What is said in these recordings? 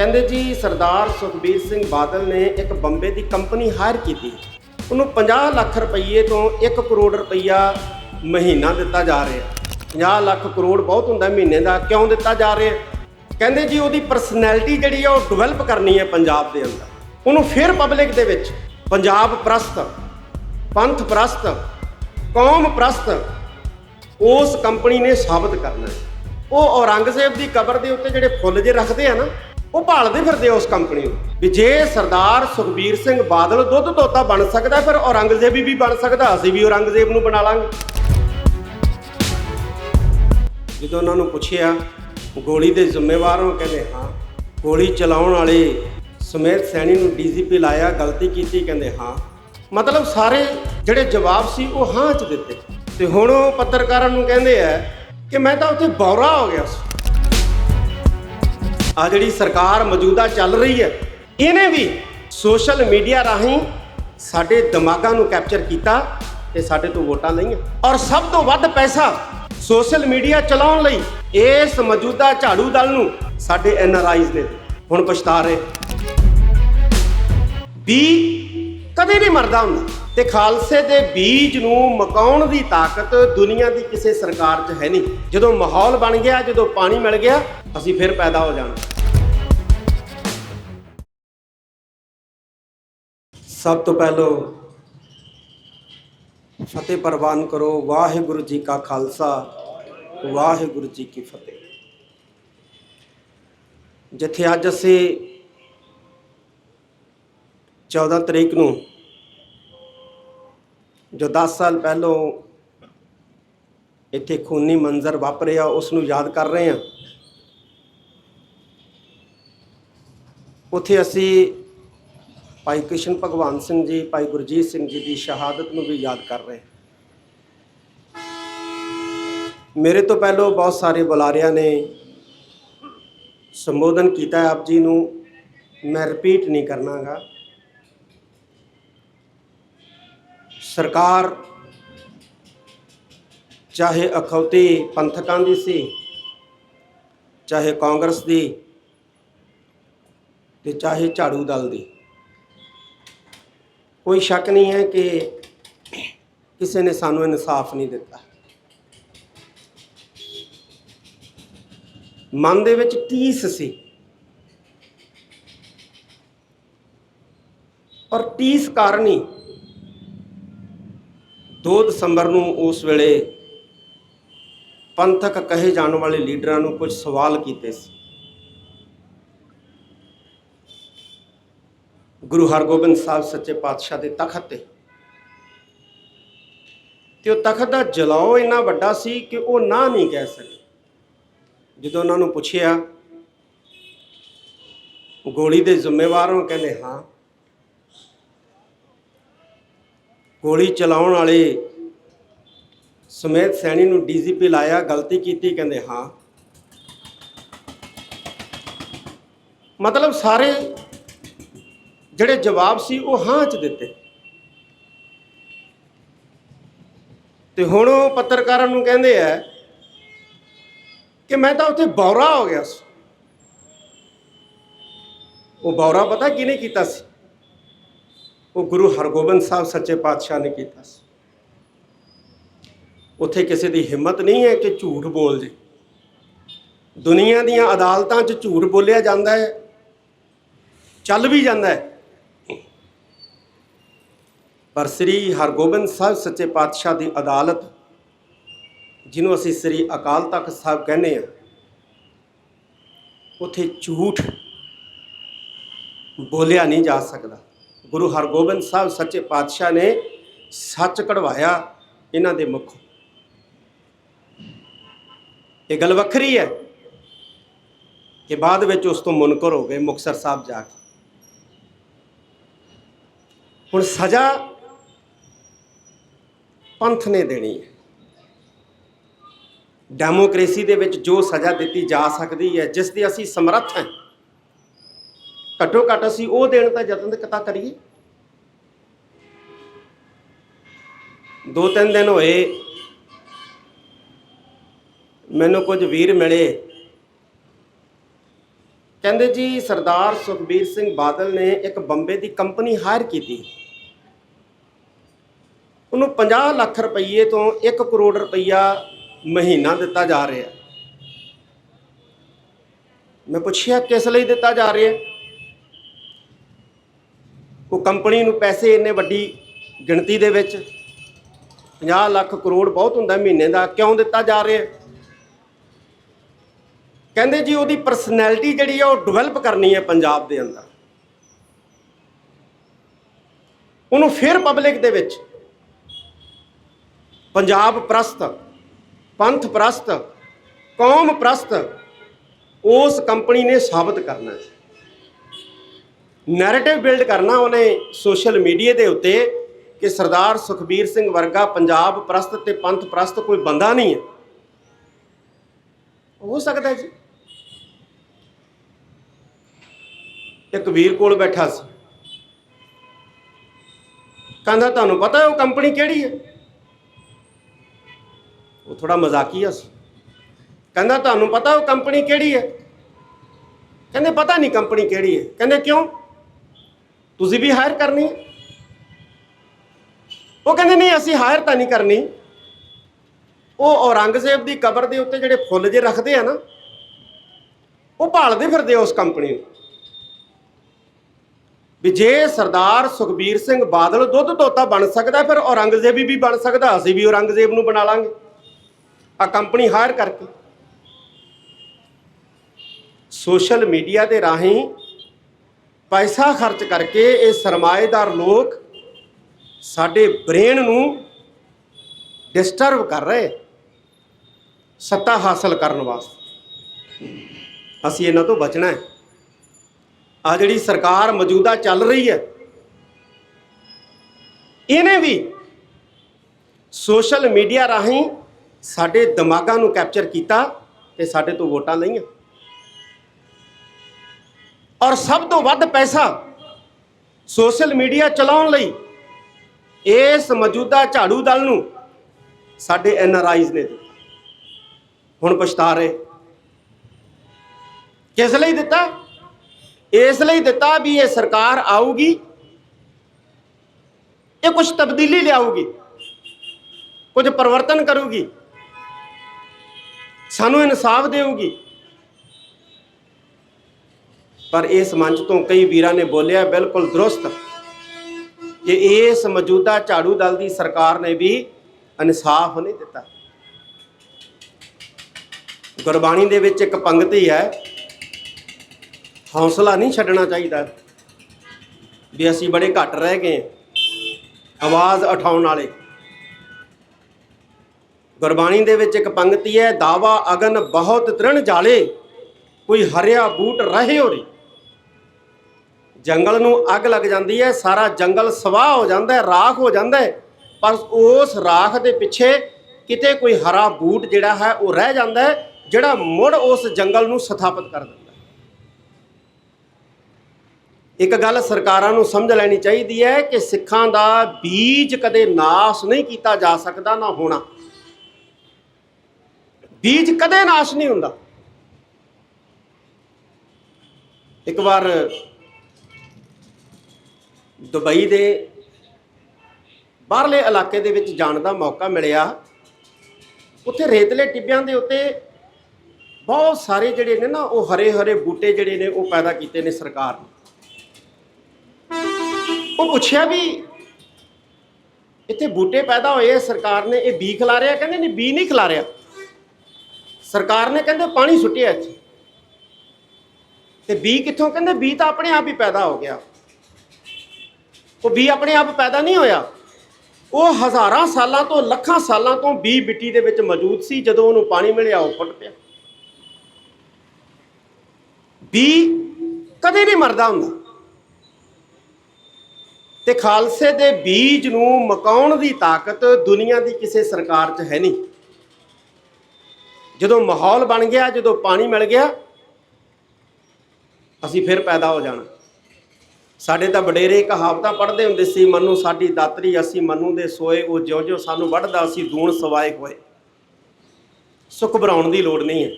ਕਹਿੰਦੇ ਜੀ ਸਰਦਾਰ ਸੁਖਬੀਰ ਸਿੰਘ ਬਾਦਲ ਨੇ ਇੱਕ ਬੰਬੇ ਦੀ ਕੰਪਨੀ ਹਾਇਰ ਕੀਤੀ। ਉਹਨੂੰ 50 ਲੱਖ ਰੁਪਏ ਤੋਂ 1 ਕਰੋੜ ਰੁਪਈਆ ਮਹੀਨਾ ਦਿੱਤਾ ਜਾ ਰਿਹਾ। 50 ਲੱਖ ਕਰੋੜ ਬਹੁਤ ਹੁੰਦਾ ਮਹੀਨੇ ਦਾ, ਕਿਉਂ ਦਿੱਤਾ ਜਾ ਰਿਹਾ? ਕਹਿੰਦੇ ਜੀ ਉਹਦੀ ਪਰਸਨੈਲਿਟੀ ਜਿਹੜੀ ਆ ਉਹ ਡਿਵੈਲਪ ਕਰਨੀ ਹੈ ਪੰਜਾਬ ਦੇ ਅੰਦਰ। ਉਹਨੂੰ ਫਿਰ ਪਬਲਿਕ ਦੇ ਵਿੱਚ ਪੰਜਾਬ ਪ੍ਰਸਤ, ਪੰਥ ਪ੍ਰਸਤ, ਕੌਮ ਪ੍ਰਸਤ, ਉਸ ਕੰਪਨੀ ਨੇ ਸਾਬਤ ਕਰਨਾ ਉਹ ਔਰੰਗਜ਼ੇਬ ਦੀ ਕਬਰ ਦੇ ਉੱਤੇ ਜਿਹੜੇ ਫੁੱਲ ਜੇ ਰੱਖਦੇ ਆ ਨਾ ਉਹ ਭਾਲਦੇ ਫਿਰਦੇ ਉਸ ਕੰਪਨੀ ਨੂੰ। ਵੀ ਜੇ ਸਰਦਾਰ ਸੁਖਬੀਰ ਸਿੰਘ ਬਾਦਲ ਦੁੱਧ ਤੋਤਾ ਬਣ ਸਕਦਾ, ਫਿਰ ਔਰੰਗਜ਼ੇਬੀ ਵੀ ਬਣ ਸਕਦਾ, ਅਸੀਂ ਵੀ ਔਰੰਗਜ਼ੇਬ ਨੂੰ ਬਣਾ ਲਾਂਗੇ। ਜਦੋਂ ਉਹਨਾਂ ਨੂੰ ਪੁੱਛਿਆ, ਗੋਲੀ ਦੇ ਜ਼ਿੰਮੇਵਾਰ ਹੋ ਕਹਿੰਦੇ, ਹਾਂ। ਗੋਲੀ ਚਲਾਉਣ ਵਾਲੇ ਸਮੇਤ ਸੈਣੀ ਨੂੰ ਡੀਜੀਪੀ ਲਾਇਆ, ਗਲਤੀ ਕੀਤੀ, ਕਹਿੰਦੇ, ਹਾਂ। ਮਤਲਬ ਸਾਰੇ ਜਿਹੜੇ ਜਵਾਬ ਸੀ, ਉਹ ਹਾਂ ਚ ਦਿੱਤੇ। ਤੇ ਹੁਣ ਉਹ ਪੱਤਰਕਾਰਾਂ ਨੂੰ ਕਹਿੰਦੇ ਆ ਕਿ ਮੈਂ ਤਾਂ ਉੱਥੇ ਬੌਰਾ ਹੋ ਗਿਆ ਸੀ। ਆ ਜਿਹੜੀ ਸਰਕਾਰ ਮੌਜੂਦਾ ਚੱਲ ਰਹੀ ਹੈ, ਇਹਨੇ ਵੀ ਸੋਸ਼ਲ ਮੀਡੀਆ ਰਾਹੀਂ ਸਾਡੇ ਦਿਮਾਗਾਂ ਨੂੰ ਕੈਪਚਰ ਕੀਤਾ ਤੇ ਸਾਡੇ ਤੋਂ ਵੋਟਾਂ ਲਈਆਂ। ਔਰ ਸਭ ਤੋਂ ਵੱਧ ਪੈਸਾ ਸੋਸ਼ਲ ਮੀਡੀਆ ਚਲਾਉਣ ਲਈ ਇਸ ਮੌਜੂਦਾ ਝਾੜੂ ਦਲ ਨੂੰ ਸਾਡੇ ਐਨ ਆਰ ਆਈਜ਼ ਨੇ ਹੁਣ ਪਛਤਾ ਰਹੇ। ਬੀ ਕਦੇ ਨਹੀਂ ਮਰਦਾ ਹੁੰਦਾ ਤੇ ਖਾਲਸੇ ਦੇ ਬੀਜ ਨੂੰ ਮਕਾਉਣ ਦੀ ਤਾਕਤ ਦੁਨੀਆ ਦੀ ਕਿਸੇ ਸਰਕਾਰ 'ਚ ਹੈ ਨਹੀਂ। ਜਦੋਂ ਮਾਹੌਲ ਬਣ ਗਿਆ, ਜਦੋਂ ਪਾਣੀ ਮਿਲ ਗਿਆ ਅਸੀਂ ਫਿਰ ਪੈਦਾ ਹੋ ਜਾਣਾ। ਸਭ ਤੋਂ ਪਹਿਲਾਂ ਫਤਿਹ ਪ੍ਰਵਾਨ ਕਰੋ। ਵਾਹਿਗੁਰੂ ਜੀ ਕਾ ਖਾਲਸਾ, ਵਾਹਿਗੁਰੂ ਜੀ ਕੀ ਫਤਿਹ। ਜਿੱਥੇ ਅੱਜ ਅਸੀਂ 14 ਤਰੀਕ ਨੂੰ, ਜੋ 10 ਸਾਲ ਪਹਿਲੋਂ ਇੱਥੇ ਖੂਨੀ ਮੰਜ਼ਰ ਵਾਪਰਿਆ, ਉਸ ਨੂੰ ਯਾਦ ਕਰ ਰਹੇ ਹਾਂ। ਉੱਥੇ ਅਸੀਂ ਭਾਈ ਕ੍ਰਿਸ਼ਨ ਭਗਵਾਨ ਸਿੰਘ ਜੀ, ਭਾਈ ਗੁਰਜੀਤ ਸਿੰਘ ਜੀ ਦੀ ਸ਼ਹਾਦਤ ਨੂੰ ਵੀ ਯਾਦ ਕਰ ਰਹੇ ਮੇਰੇ ਤੋਂ ਪਹਿਲਾਂ ਬਹੁਤ ਸਾਰੇ ਬੁਲਾਰਿਆਂ ਨੇ ਸੰਬੋਧਨ ਕੀਤਾ ਆਪ ਜੀ ਨੂੰ। ਮੈਂ ਰਿਪੀਟ ਨਹੀਂ ਕਰਨਾਗਾ। ਸਰਕਾਰ ਚਾਹੇ ਅਖੌਤੀ ਪੰਥਕਾਂ ਦੀ ਸੀ, ਚਾਹੇ ਕਾਂਗਰਸ ਦੀ ਤੇ ਚਾਹੇ ਝਾੜੂ ਦਲ ਦੀ। ਕੋਈ ਸ਼ੱਕ ਨਹੀਂ ਹੈ ਕਿ ਕਿਸੇ ਨੇ ਸਾਨੂੰ ਇਨਸਾਫ ਨਹੀਂ ਦਿੱਤਾ। ਮਨ ਦੇ ਵਿੱਚ ਟੀਸ ਸੀ। ਔਰ ਟੀਸ ਕਾਰਨ ਹੀ 2 ਦਸੰਬਰ ਨੂੰ ਉਸ ਵੇਲੇ ਪੰਥਕ ਕਹੇ ਜਾਣ ਵਾਲੇ ਲੀਡਰਾਂ ਨੂੰ ਕੁਝ ਸਵਾਲ ਕੀਤੇ ਸੀ। ਗੁਰੂ ਹਰਗੋਬਿੰਦ ਸਾਹਿਬ ਸੱਚੇ ਪਾਤਸ਼ਾਹ ਦੇ ਤਖਤ ਤੇ। ਤੇ ਉਹ ਤਖਤ ਦਾ ਜਲਾਓ ਇੰਨਾ ਵੱਡਾ ਸੀ ਕਿ ਉਹ ਨਾ ਨਹੀਂ ਕਹਿ ਸਕੇ। ਜਦੋਂ ਉਹਨਾਂ ਨੂੰ ਪੁੱਛਿਆ, ਗੋਲੀ ਦੇ ਜ਼ਿੰਮੇਵਾਰ ਹੋ ਕਹਿੰਦੇ, ਹਾਂ, ਗੋਲੀ ਚਲਾਉਣ ਵਾਲੇ ਸਮੇਤ ਸੈਣੀ ਨੂੰ ਡੀਜੀਪੀ ਲਾਇਆ, ਗਲਤੀ ਕੀਤੀ, ਕਹਿੰਦੇ, ਹਾਂ। ਮਤਲਬ ਸਾਰੇ ਜਿਹੜੇ ਜਵਾਬ ਸੀ ਉਹ ਹਾਂ ਚ ਦਿੱਤੇ। ਤੇ ਹੁਣ ਉਹ ਪੱਤਰਕਾਰਾਂ ਨੂੰ ਕਹਿੰਦੇ ਆ ਕਿ ਮੈਂ ਤਾਂ ਉੱਥੇ ਬੌਰਾ ਹੋ ਗਿਆ ਸੀ। ਉਹ ਬੌਰਾ ਪਤਾ ਕਿਹਨੇ ਕੀਤਾ ਸੀ? ਉਹ ਗੁਰੂ ਹਰਗੋਬਿੰਦ ਸਾਹਿਬ ਸੱਚੇ ਪਾਤਸ਼ਾਹ ਨੇ ਕੀਤਾ ਸੀ। ਉੱਥੇ ਕਿਸੇ ਦੀ ਹਿੰਮਤ ਨਹੀਂ ਹੈ ਕਿ ਝੂਠ ਬੋਲ ਜੇ। ਦੁਨੀਆ ਦੀਆਂ ਅਦਾਲਤਾਂ 'ਚ ਝੂਠ ਬੋਲਿਆ ਜਾਂਦਾ ਹੈ, ਚੱਲ ਵੀ ਜਾਂਦਾ ਹੈ। ਪਰ ਸ੍ਰੀ ਹਰਗੋਬਿੰਦ ਸਾਹਿਬ ਸੱਚੇ ਪਾਤਸ਼ਾਹ ਦੀ ਅਦਾਲਤ, ਜਿਹਨੂੰ ਅਸੀਂ ਸ੍ਰੀ ਅਕਾਲ ਤਖਤ ਸਾਹਿਬ ਕਹਿੰਦੇ ਆ ਉਥੇ ਝੂਠ ਬੋਲਿਆ ਨਹੀਂ ਜਾ ਸਕਦਾ। ਗੁਰੂ ਹਰਗੋਬਿੰਦ ਸਾਹਿਬ ਸੱਚੇ ਪਾਤਸ਼ਾਹ ਨੇ ਸੱਚ ਕਢਵਾਇਆ ਇਹਨਾਂ ਦੇ ਮੁਖੋਂ। ਇਹ ਗੱਲ ਵੱਖਰੀ ਹੈ ਕਿ ਬਾਅਦ ਵਿੱਚ ਉਸ ਤੋਂ ਮੁਨਕਰ ਹੋ ਗਏ ਮੁਕਤਸਰ ਸਾਹਿਬ ਜਾ ਕੇ। ਹੁਣ ਸਜ਼ਾ ਪੰਥ ਨੇ ਦੇਣੀ ਹੈ। ਡੈਮੋਕ੍ਰੇਸੀ ਦੇ ਵਿੱਚ ਜੋ ਸਜ਼ਾ ਦਿੱਤੀ ਜਾ ਸਕਦੀ ਹੈ, ਜਿਸ ਦੀ ਅਸੀਂ ਸਮਰੱਥ ਹਾਂ, ਘੱਟੋ ਘੱਟ ਅਸੀਂ ਉਹ ਦੇਣ ਦਾ ਯਤਨ ਕਿਤਾ ਕਰੀਏ। ਦੋ ਤਿੰਨ ਦਿਨ ਹੋਏ, ਮੈਨੂੰ ਕੁਝ ਵੀਰ ਮਿਲੇ। ਕਹਿੰਦੇ ਜੀ, ਸਰਦਾਰ ਸੁਖਬੀਰ ਸਿੰਘ ਬਾਦਲ ਨੇ ਇੱਕ ਬੰਬੇ ਦੀ ਕੰਪਨੀ ਹਾਇਰ ਕੀਤੀ। ਉਹਨੂੰ 50 ਲੱਖ ਰੁਪਏ ਤੋਂ 1 ਕਰੋੜ ਰੁਪਈਆ ਮਹੀਨਾ ਦਿੱਤਾ ਜਾ ਰਿਹਾ। ਮੈਂ ਪੁੱਛਿਆ, ਕਿਸ ਲਈ ਦਿੱਤਾ ਜਾ ਰਿਹਾ? ਉਹ ਕੰਪਨੀ ਨੂੰ ਪੈਸੇ ਇੰਨੇ ਵੱਡੀ ਗਿਣਤੀ ਦੇ ਵਿੱਚ 50 ਲੱਖ ਕਰੋੜ ਬਹੁਤ ਹੁੰਦਾ ਮਹੀਨੇ ਦਾ, ਕਿਉਂ ਦਿੱਤਾ ਜਾ ਰਿਹਾ? ਕਹਿੰਦੇ ਜੀ, ਉਹਦੀ ਪਰਸਨੈਲਿਟੀ ਜਿਹੜੀ ਆ, ਉਹ ਡਿਵੈਲਪ ਕਰਨੀ ਹੈ ਪੰਜਾਬ ਦੇ ਅੰਦਰ। ਉਹਨੂੰ ਫਿਰ ਪਬਲਿਕ ਦੇ ਵਿੱਚ ਪੰਜਾਬ ਪ੍ਰਸਤ, ਪੰਥ ਪ੍ਰਸਤ, ਕੌਮ ਪ੍ਰਸਤ, ਉਸ ਕੰਪਨੀ ਨੇ ਸਾਬਤ ਕਰਨਾ ਹੈ ਨੈਰੇਟਿਵ ਬਿਲਡ ਕਰਨਾ ਉਹਨੇ ਸੋਸ਼ਲ ਮੀਡੀਆ ਦੇ ਉੱਤੇ ਕਿ ਸਰਦਾਰ ਸੁਖਬੀਰ ਸਿੰਘ ਵਰਗਾ ਪੰਜਾਬ ਪ੍ਰਸਤ ਤੇ ਪੰਥ ਪ੍ਰਸਤ ਕੋਈ ਬੰਦਾ ਨਹੀਂ ਹੈ। ਹੋ ਸਕਦਾ ਜੀ। ਇੱਕ ਵੀਰ ਕੋਲ ਬੈਠਾ ਸੀ। ਕਹਿੰਦਾ, ਤੁਹਾਨੂੰ ਪਤਾ ਉਹ ਕੰਪਨੀ ਕਿਹੜੀ ਹੈ? ਥੋੜਾ ਮਜ਼ਾਕੀਆ ਸੀ ਕਹਿੰਦਾ ਤੁਹਾਨੂੰ ਪਤਾ ਉਹ ਕੰਪਨੀ ਕਿਹੜੀ ਹੈ? ਕਹਿੰਦੇ ਪਤਾ ਨਹੀਂ ਕੰਪਨੀ ਕਿਹੜੀ ਹੈ। ਕਹਿੰਦੇ ਕਿਉਂ? ਤੁਸੀਂ ਵੀ ਹਾਇਰ ਕਰਨੀ ਹੈ। ਉਹ ਕਹਿੰਦੇ ਨਹੀਂ, ਅਸੀਂ ਹਾਇਰ ਤਾਂ ਨਹੀਂ ਕਰਨੀ। ਉਹ ਔਰੰਗਜ਼ੇਬ ਦੀ ਕਬਰ ਦੇ ਉੱਤੇ ਜਿਹੜੇ ਫੁੱਲ ਜੇ ਰੱਖਦੇ ਆ ਨਾ, ਉਹ ਭਾਲਦੇ ਫਿਰਦੇ ਉਸ ਕੰਪਨੀ ਨੂੰ। ਵੀ ਜੇ ਸਰਦਾਰ ਸੁਖਬੀਰ ਸਿੰਘ ਬਾਦਲ ਦੁੱਧ ਤੋਤਾ ਬਣ ਸਕਦਾ, ਫਿਰ ਔਰੰਗਜ਼ੇਬੀ ਵੀ ਬਣ ਸਕਦਾ, ਅਸੀਂ ਵੀ ਔਰੰਗਜ਼ੇਬ ਨੂੰ ਬਣਾ ਲਾਂਗੇ। ਆ ਕੰਪਨੀ ਹਾਇਰ ਕਰਕੇ। ਸੋਸ਼ਲ ਮੀਡੀਆ ਦੇ ਰਾਹੀਂ ਪੈਸਾ ਖਰਚ ਕਰਕੇ ਇਹ ਸਰਮਾਏਦਾਰ ਲੋਕ ਸਾਡੇ ਬ੍ਰੇਨ ਨੂੰ ਡਿਸਟਰਬ ਕਰ ਰਹੇ, ਸੱਤਾ ਹਾਸਲ ਕਰਨ ਵਾਸਤੇ। ਅਸੀਂ ਇਹਨਾਂ ਤੋਂ ਬਚਣਾ ਹੈ। ਆ ਜਿਹੜੀ ਸਰਕਾਰ ਮੌਜੂਦਾ ਚੱਲ ਰਹੀ ਹੈ, ਇਹਨੇ ਵੀ ਸੋਸ਼ਲ ਮੀਡੀਆ ਰਾਹੀਂ ਸਾਡੇ ਦਿਮਾਗਾਂ ਨੂੰ ਕੈਪਚਰ ਕੀਤਾ ਤੇ ਸਾਡੇ ਤੋਂ ਵੋਟਾਂ ਲਈਆਂ। ਔਰ ਸਭ ਤੋਂ ਵੱਧ ਪੈਸਾ ਸੋਸ਼ਲ ਮੀਡੀਆ ਚਲਾਉਣ ਲਈ ਇਸ ਮੌਜੂਦਾ ਝਾੜੂ ਦਲ ਨੂੰ ਸਾਡੇ ਐਨ ਆਰ ਆਈਜ਼ ਨੇ ਦਿੱਤਾ। ਹੁਣ ਪਛਤਾ ਰਹੇ। ਕਿਸ ਲਈ ਦਿੱਤਾ? ਇਸ ਲਈ ਦਿੱਤਾ ਵੀ ਇਹ ਸਰਕਾਰ ਆਊਗੀ, ਇਹ ਕੁਝ ਤਬਦੀਲੀ ਲਿਆਊਗੀ, ਕੁਝ ਪਰਿਵਰਤਨ ਕਰੂਗੀ। ਸਾਨੂੰ ਇਨਸਾਫ ਦੇਊਗੀ। ਪਰ ਇਸ ਮੰਚ ਤੋਂ ਕਈ ਵੀਰਾਂ ਨੇ ਬੋਲਿਆ, ਬਿਲਕੁਲ ਦਰੁਸਤ, ਕਿ ਇਸ ਮੌਜੂਦਾ ਝਾੜੂ ਦਲ ਦੀ ਸਰਕਾਰ ਨੇ ਵੀ ਇਨਸਾਫ ਨਹੀਂ ਦਿੱਤਾ। ਗੁਰਬਾਣੀ ਦੇ ਵਿੱਚ ਇੱਕ ਪੰਗਤੀ ਹੈ, ਹੌਸਲਾ ਨਹੀਂ ਛੱਡਣਾ ਚਾਹੀਦਾ, ਵੀ ਅਸੀਂ ਬੜੇ ਘੱਟ ਰਹਿ ਗਏ ਆਵਾਜ਼ ਉਠਾਉਣ ਵਾਲੇ। ਗੁਰਬਾਣੀ ਦੇ ਵਿੱਚ ਇੱਕ ਪੰਕਤੀ ਹੈ, ਦਾਵਾ ਅਗਨ ਬਹੁਤ ਤ੍ਰਿਣ ਜਾਲੇ, ਕੋਈ ਹਰਿਆ ਬੂਟ ਰਹੇ ਹੋਰੀ। ਜੰਗਲ ਨੂੰ ਅੱਗ ਲੱਗ ਜਾਂਦੀ ਹੈ, ਸਾਰਾ ਜੰਗਲ ਸਵਾਹ ਹੋ ਜਾਂਦਾ ਹੈ, ਰਾਖ ਹੋ ਜਾਂਦਾ ਹੈ, ਪਰ ਉਸ ਰਾਖ ਦੇ ਪਿੱਛੇ ਕਿਤੇ ਕੋਈ ਹਰਾ ਬੂਟ ਜਿਹੜਾ ਹੈ, ਉਹ ਰਹਿ ਜਾਂਦਾ ਹੈ, ਜਿਹੜਾ ਮੁੜ ਉਸ ਜੰਗਲ ਨੂੰ ਸਥਾਪਿਤ ਕਰ ਦਿੰਦਾ ਇੱਕ ਗੱਲ ਸਰਕਾਰਾਂ ਨੂੰ ਸਮਝ ਲੈਣੀ ਚਾਹੀਦੀ ਹੈ ਕਿ ਸਿੱਖਾਂ ਦਾ ਬੀਜ ਕਦੇ ਨਾਸ਼ ਨਹੀਂ ਕੀਤਾ ਜਾ ਸਕਦਾ, ਨਾ ਹੋਣਾ। ਬੀਜ ਕਦੇ ਨਾਸ਼ ਨਹੀਂ ਹੁੰਦਾ। ਇੱਕ ਵਾਰ ਦੁਬਈ ਦੇ ਬਾਹਰਲੇ ਇਲਾਕੇ ਦੇ ਵਿੱਚ ਜਾਣ ਦਾ ਮੌਕਾ ਮਿਲਿਆ। ਉੱਥੇ ਰੇਤਲੇ ਟਿੱਬਿਆਂ ਦੇ ਉੱਤੇ ਬਹੁਤ ਸਾਰੇ ਜਿਹੜੇ ਨੇ ਨਾ, ਉਹ ਹਰੇ ਹਰੇ ਬੂਟੇ ਜਿਹੜੇ ਨੇ, ਉਹ ਪੈਦਾ ਕੀਤੇ ਨੇ ਸਰਕਾਰ ਨੇ। ਉਹ ਪੁੱਛਿਆ ਵੀ ਇੱਥੇ ਬੂਟੇ ਪੈਦਾ ਹੋਏ ਆ ਸਰਕਾਰ ਨੇ ਇਹ ਬੀ ਖਿਲਾ ਰਿਹਾ? ਕਹਿੰਦੇ ਨਹੀਂ, ਬੀ ਨਹੀਂ ਖਿਲਾ ਰਿਹਾ। ਸਰਕਾਰ ਨੇ ਕਹਿੰਦੇ ਪਾਣੀ ਸੁੱਟਿਆ ਇੱਥੇ। ਤੇ ਬੀ ਕਿੱਥੋਂ ਕਹਿੰਦੇ, ਬੀ ਤਾਂ ਆਪਣੇ ਆਪ ਹੀ ਪੈਦਾ ਹੋ ਗਿਆ। ਉਹ ਬੀ ਆਪਣੇ ਆਪ ਪੈਦਾ ਨਹੀਂ ਹੋਇਆ। ਉਹ ਹਜ਼ਾਰਾਂ ਸਾਲਾਂ ਤੋਂ, ਲੱਖਾਂ ਸਾਲਾਂ ਤੋਂ ਬੀ ਮਿੱਟੀ ਦੇ ਵਿੱਚ ਮੌਜੂਦ ਸੀ, ਜਦੋਂ ਉਹਨੂੰ ਪਾਣੀ ਮਿਲਿਆ, ਉਹ ਫੁੱਟ ਪਿਆ। ਬੀ ਕਦੇ ਨਹੀਂ ਮਰਦਾ ਹੁੰਦਾ। ਤੇ ਖਾਲਸੇ ਦੇ ਬੀਜ ਨੂੰ ਮਕਾਉਣ ਦੀ ਤਾਕਤ ਦੁਨੀਆ ਦੀ ਕਿਸੇ ਸਰਕਾਰ 'ਚ ਹੈ ਨਹੀਂ। ਜਦੋਂ ਮਾਹੌਲ ਬਣ ਗਿਆ, ਜਦੋਂ ਪਾਣੀ ਮਿਲ ਗਿਆ, ਅਸੀਂ ਫਿਰ ਪੈਦਾ ਹੋ ਜਾਣਾ। ਸਾਡੇ ਤਾਂ ਵਡੇਰੇ ਕਹਾਵਤਾਂ ਪੜ੍ਹਦੇ ਹੁੰਦੇ ਸੀ, ਮਨੂ ਸਾਡੀ ਦਾਤਰੀ, ਅਸੀਂ ਮਨੂ ਦੇ ਸੋਏ, ਉਹ ਜਿਉਂ ਜਿਉਂ ਸਾਨੂੰ ਵੱਢਦਾ, ਅਸੀਂ ਦੂਣ ਸਵਾਏ ਹੋਏ। ਸੁੱਖ ਬਣਾਉਣ ਦੀ ਲੋੜ ਨਹੀਂ ਹੈ।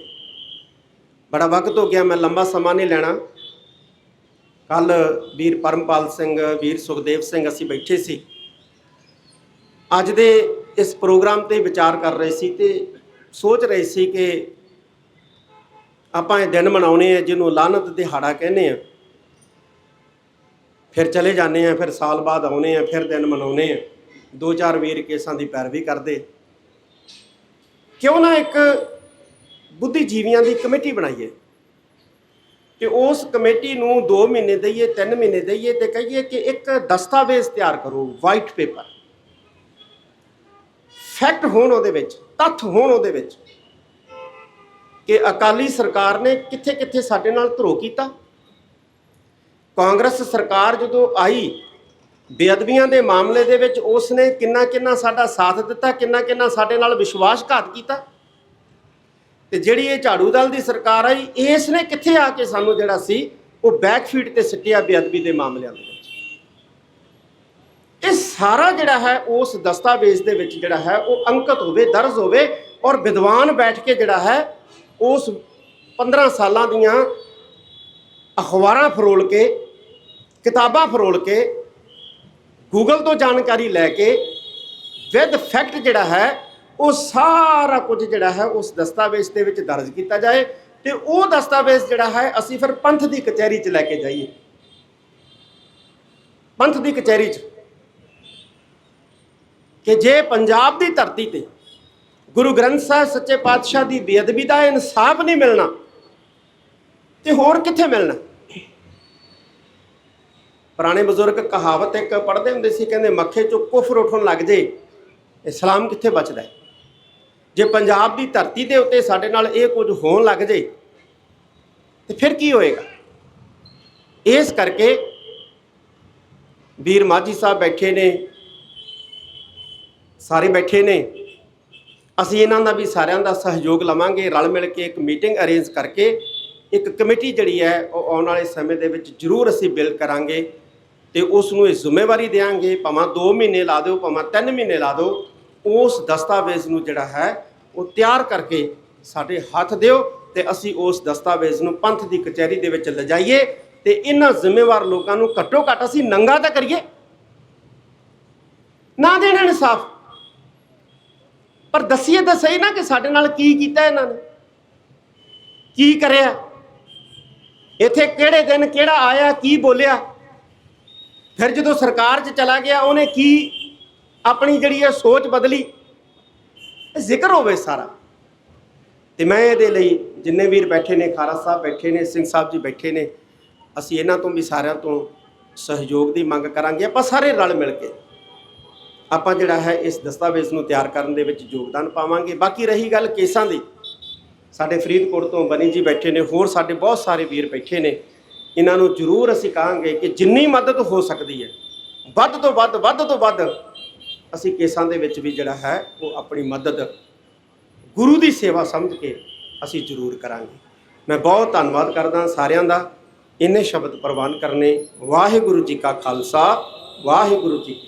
ਬੜਾ ਵਕਤ ਹੋ ਗਿਆ, ਮੈਂ ਲੰਬਾ ਸਮਾਂ ਨਹੀਂ ਲੈਣਾ। ਕੱਲ ਵੀਰ ਪਰਮਪਾਲ ਸਿੰਘ, ਵੀਰ ਸੁਖਦੇਵ ਸਿੰਘ, ਅਸੀਂ ਬੈਠੇ ਸੀ। ਅੱਜ ਦੇ ਇਸ ਪ੍ਰੋਗਰਾਮ ਤੇ ਵਿਚਾਰ ਕਰ ਰਹੇ ਸੀ ਤੇ ਸੋਚ ਰਹੇ ਸੀ ਕਿ ਆਪਾਂ ਇਹ ਦਿਨ ਮਨਾਉਣੇ ਆ, ਜਿਹਨੂੰ ਲਾਨਤ ਦਿਹਾੜਾ ਕਹਿੰਦੇ ਆ। ਫਿਰ ਚਲੇ ਜਾਂਦੇ ਆ, ਫਿਰ ਸਾਲ ਬਾਅਦ ਆਉਨੇ ਆ, ਫਿਰ ਦਿਨ ਮਨਾਉਨੇ ਆ। ਦੋ ਚਾਰ ਵੀਰ ਕੇਸਾਂ ਦੀ ਪੈਰਵੀ ਕਰਦੇ। ਕਿਉਂ ਨਾ ਇੱਕ ਬੁੱਧੀਜੀਵੀਆਂ ਦੀ ਕਮੇਟੀ ਬਣਾਈਏ। ਤੇ ਉਸ ਕਮੇਟੀ ਨੂੰ 2 ਮਹੀਨੇ ਦਈਏ 3 ਮਹੀਨੇ ਦਈਏ ਤੇ ਕਹੀਏ ਕਿ ਇੱਕ ਦਸਤਾਵੇਜ਼ ਤਿਆਰ ਕਰੋ ਵਾਈਟ ਪੇਪਰ ਫੈਕਟ ਹੋਣ ਉਹਦੇ ਵਿੱਚ, ਤੱਥ ਹੋਣ ਉਹਦੇ ਵਿੱਚ ਕਿ ਅਕਾਲੀ ਸਰਕਾਰ ਨੇ ਕਿੱਥੇ ਕਿੱਥੇ ਸਾਡੇ ਨਾਲ ਧਰੋ ਕੀਤਾ। ਕਾਂਗਰਸ ਸਰਕਾਰ ਜਦੋਂ ਆਈ, ਬੇਅਦਬੀਆਂ ਦੇ ਮਾਮਲੇ ਦੇ ਵਿੱਚ ਉਸ ਨੇ ਕਿੰਨਾ ਕਿੰਨਾ ਸਾਡਾ ਸਾਥ ਦਿੱਤਾ ਕਿੰਨਾ ਕਿੰਨਾ ਸਾਡੇ ਨਾਲ ਵਿਸ਼ਵਾਸਘਾਤ ਕੀਤਾ। ਤੇ ਜਿਹੜੀ ਇਹ ਝਾੜੂ ਦਲ ਦੀ ਸਰਕਾਰ ਆਈ ਇਸ ਨੇ ਕਿੱਥੇ ਆ ਕੇ ਸਾਨੂੰ ਜਿਹੜਾ ਸੀ, ਉਹ ਬੈਕਫੀਟ ਤੇ ਸਿੱਟਿਆ ਬੇਅਦਬੀ ਦੇ ਮਾਮਲਿਆਂ ਦੇ ਸਾਰਾ ਜਿਹੜਾ ਹੈ ਉਸ ਦਸਤਾਵੇਜ਼ ਦੇ ਵਿੱਚ ਜਿਹੜਾ ਹੈ ਉਹ ਅੰਕਿਤ ਹੋਵੇ, ਦਰਜ ਹੋਵੇ ਔਰ ਵਿਦਵਾਨ ਬੈਠ ਕੇ ਜਿਹੜਾ ਹੈ ਉਸ 15 ਸਾਲਾਂ ਦੀਆਂ ਅਖਬਾਰਾਂ ਫਰੋਲ ਕੇ, ਕਿਤਾਬਾਂ ਫਰੋਲ ਕੇ ਗੂਗਲ ਤੋਂ ਜਾਣਕਾਰੀ ਲੈ ਕੇ ਵਿਦ ਫੈਕਟ ਜਿਹੜਾ ਹੈ ਉਹ ਸਾਰਾ ਕੁਝ ਜਿਹੜਾ ਹੈ ਉਸ ਦਸਤਾਵੇਜ਼ ਦੇ ਵਿੱਚ ਦਰਜ ਕੀਤਾ ਜਾਏ ਤੇ ਉਹ ਦਸਤਾਵੇਜ਼ ਜਿਹੜਾ ਹੈ ਅਸੀਂ ਫਿਰ ਪੰਥ ਦੀ ਕਚਹਿਰੀ 'ਚ ਲੈ ਕੇ ਜਾਈਏ। ਪੰਥ ਦੀ ਕਚਹਿਰੀ 'ਚ। ਕਿ ਜੇ ਪੰਜਾਬ ਦੀ ਧਰਤੀ ਤੇ ਗੁਰੂ ਗ੍ਰੰਥ ਸਾਹਿਬ ਸੱਚੇ ਪਾਤਸ਼ਾਹ ਦੀ ਬੇਅਦਬੀ ਦਾ ਇਨਸਾਫ ਨਹੀਂ ਮਿਲਣਾ, ਤੇ ਹੋਰ ਕਿੱਥੇ ਮਿਲਣਾ? ਪੁਰਾਣੇ ਬਜ਼ੁਰਗ ਕਹਾਵਤ ਇੱਕ ਪੜ੍ਹਦੇ ਹੁੰਦੇ ਸੀ, ਕਹਿੰਦੇ ਮੱਖੇ ਚੋਂ ਕੁਫਰ ਉੱਠਣ ਲੱਗ ਜੇ, ਇਸਲਾਮ ਕਿੱਥੇ ਬਚਦਾ? ਜੇ ਪੰਜਾਬ ਦੀ ਧਰਤੀ ਦੇ ਉੱਤੇ ਸਾਡੇ ਨਾਲ ਇਹ ਕੁਝ ਹੋਣ ਲੱਗ ਜੇ, ਤੇ ਫਿਰ ਕੀ ਹੋਏਗਾ? ਇਸ ਕਰਕੇ ਵੀਰ ਮਾਝੀ ਸਾਹਿਬ ਬੈਠੇ ਨੇ ਸਾਰੇ ਬੈਠੇ ਨੇ। ਅਸੀਂ ਇਹਨਾਂ ਦਾ ਵੀ ਸਾਰਿਆਂ ਦਾ ਸਹਿਯੋਗ ਲਵਾਂਗੇ, ਰਲ ਮਿਲ ਕੇ ਇੱਕ ਮੀਟਿੰਗ ਅਰੇਂਜ ਕਰਕੇ ਇੱਕ ਕਮੇਟੀ ਜਿਹੜੀ ਹੈ, ਉਹ ਆਉਣ ਵਾਲੇ ਸਮੇਂ ਦੇ ਵਿੱਚ ਜ਼ਰੂਰ ਅਸੀਂ ਬਿਲ ਕਰਾਂਗੇ ਤੇ ਉਸ ਨੂੰ ਇਹ ਜ਼ਿੰਮੇਵਾਰੀ ਦੇਵਾਂਗੇ ਭਾਵੇਂ 2 ਮਹੀਨੇ ਲਾ ਦਿਓ, ਭਾਵੇਂ 3 ਮਹੀਨੇ ਲਾ ਦਿਓ, ਉਸ ਦਸਤਾਵੇਜ਼ ਨੂੰ ਜਿਹੜਾ ਹੈ, ਉਹ ਤਿਆਰ ਕਰਕੇ ਸਾਡੇ ਹੱਥ ਦਿਓ ਤੇ ਅਸੀਂ ਉਸ ਦਸਤਾਵੇਜ਼ ਨੂੰ ਪੰਥ ਦੀ ਕਚਹਿਰੀ ਦੇ ਵਿੱਚ ਲਿਜਾਈਏ ਤੇ ਇਹਨਾਂ ਜ਼ਿੰਮੇਵਾਰ ਲੋਕਾਂ ਨੂੰ ਘੱਟੋ ਘੱਟ ਅਸੀਂ ਨੰਗਾ ਤਾਂ ਕਰੀਏ। ਨਾ ਦੇਣ ਇਨਸਾਫ। ਪਰ ਦੱਸੀਏ ਤਾਂ ਸਹੀ ਨਾ ਕਿ ਸਾਡੇ ਨਾਲ ਕੀ ਕੀਤਾ ਇਹਨਾਂ ਨੇ। ਕੀ ਕਰਿਆ? ਇੱਥੇ ਕਿਹੜੇ ਦਿਨ ਕਿਹੜਾ ਆਇਆ, ਕੀ ਬੋਲਿਆ? ਫਿਰ ਜਦੋਂ ਸਰਕਾਰ 'ਚ ਚਲਾ ਗਿਆ, ਉਹਨੇ ਕੀ ਆਪਣੀ ਜਿਹੜੀ ਹੈ ਸੋਚ ਬਦਲੀ? ਇਹ ਜ਼ਿਕਰ ਹੋਵੇ ਸਾਰਾ। ਤੇ ਮੈਂ ਇਹਦੇ ਲਈ ਜਿੰਨੇ ਵੀਰ ਬੈਠੇ ਨੇ, ਖਾਰਾ ਸਾਹਿਬ ਬੈਠੇ ਨੇ, ਸਿੰਘ ਸਾਹਿਬ ਜੀ ਬੈਠੇ ਨੇ, ਅਸੀਂ ਇਹਨਾਂ ਤੋਂ ਵੀ ਸਾਰਿਆਂ ਤੋਂ ਸਹਿਯੋਗ ਦੀ ਮੰਗ ਕਰਾਂਗੇ, ਆਪਾਂ ਸਾਰੇ ਰਲ ਮਿਲ ਕੇ। ਆਪਾਂ ਜਿਹੜਾ ਹੈ ਇਸ ਦਸਤਾਵੇਜ਼ ਨੂੰ ਤਿਆਰ ਕਰਨ ਦੇ ਵਿੱਚ ਯੋਗਦਾਨ ਪਾਵਾਂਗੇ। ਬਾਕੀ ਰਹੀ ਗੱਲ ਕੇਸਾਂ ਦੀ। ਸਾਡੇ ਫਰੀਦਕੋਟ ਤੋਂ ਬਨੀ ਜੀ ਬੈਠੇ ਨੇ, ਹੋਰ ਸਾਡੇ ਬਹੁਤ ਸਾਰੇ ਵੀਰ ਬੈਠੇ ਨੇ। ਇਹਨਾਂ ਨੂੰ ਜ਼ਰੂਰ ਅਸੀਂ ਕਹਾਂਗੇ ਕਿ ਜਿੰਨੀ ਮਦਦ ਹੋ ਸਕਦੀ ਹੈ, ਵੱਧ ਤੋਂ ਵੱਧ ਵੱਧ ਤੋਂ ਵੱਧ ਅਸੀਂ ਕੇਸਾਂ ਦੇ ਵਿੱਚ ਵੀ ਜਿਹੜਾ ਹੈ ਉਹ ਆਪਣੀ ਮਦਦ ਗੁਰੂ ਦੀ ਸੇਵਾ ਸਮਝ ਕੇ ਅਸੀਂ ਜ਼ਰੂਰ ਕਰਾਂਗੇ। ਮੈਂ ਬਹੁਤ ਧੰਨਵਾਦ ਕਰਦਾ ਸਾਰਿਆਂ ਦਾ। ਇੰਨੇ ਸ਼ਬਦ ਪ੍ਰਵਾਨ ਕਰਨੇ। ਵਾਹਿਗੁਰੂ ਜੀ ਕਾ ਖਾਲਸਾ, ਵਾਹਿਗੁਰੂ ਜੀ